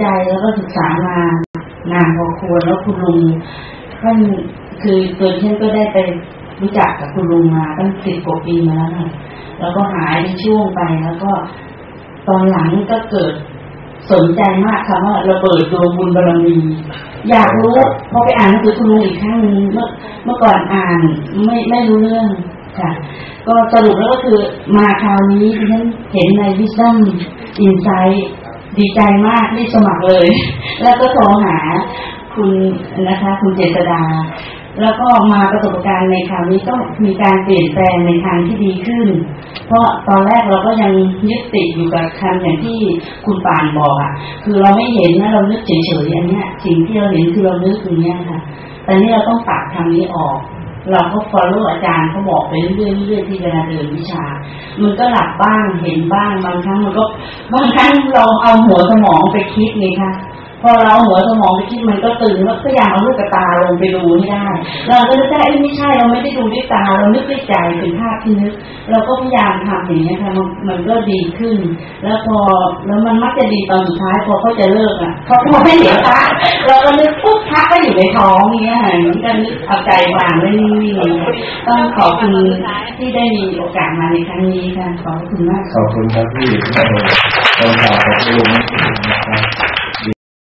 ใจแล้วก็ศึกษามานานพอควรแล้วคุณลุงท่านคือตัวฉันก็ได้ไปรู้จักกับคุณลุงมาตั้งสิบกว่าปีมาแล้วค่ะแล้วก็หายในช่วงไปแล้วก็ ตอนหลังก็เกิดสนใจมากค่ะว่าระเบิดดวงบุญบารมีอยากรู้พอไปอ่านหนังสือคุณลุงอีกครั้งนึงเมื่อเมื่อก่อนอ่านไม่ไม่รู้เรื่องค่ะ ก็สรุปแล้วก็คือมาคราวนี้ที่ฉันเห็นในวิซัมอินไซต์ ดีใจมากรีบสมัครเลย แล้วก็โทรหาคุณนะคะ คุณเจษดา แล้วก็มาประสบการณ์ในคราวนี้ก็มีการเปลี่ยนแปลงในทางที่ดีขึ้น เพราะตอนแรกเราก็ยังยึดติดอยู่กับคำอย่างที่คุณปานบอกอะ คือเราไม่เห็นนะเรานึกเฉยๆอันเนี้ย สิ่งที่เราเห็นคือเรานึกอย่างเนี้ยค่ะ แต่นี่เราต้องตัดคำนี้ออก เราก็ follow อาจารย์เขาบอกไปเรื่อยๆเรื่อยๆที่เวลาเดินวิชา มันก็หลับบ้างเห็นบ้างบางครั้งมันก็บางครั้งเราเอาหัวสมองไปคิดไงคะพอเราหัวสมองไปคิดมันก็ตื่นแล้วพยายามเอาลูกตาลงไปดูให้ได้ เราก็นึกได้ไม่ใช่เราไม่ได้ดูด้วยตาเรานึกด้วยใจเป็นภาพที่นึก เราก็พยายามทำอย่างนี้ค่ะมันมันก็ดีขึ้น แล้วพอแล้วมันมักจะดีตอนสุดท้ายพอเขาจะเลิกอะเขาพอไม่เห็นพระเรา ในท้องเนี้ยค่ะมันก็เอาใจวางไว้นิ่งๆต้องขอบคุณที่ได้มีโอกาสมาในครั้งนี้ค่ะขอบคุณมากขอบคุณครับพี่ขอบคุณลุงนะครับ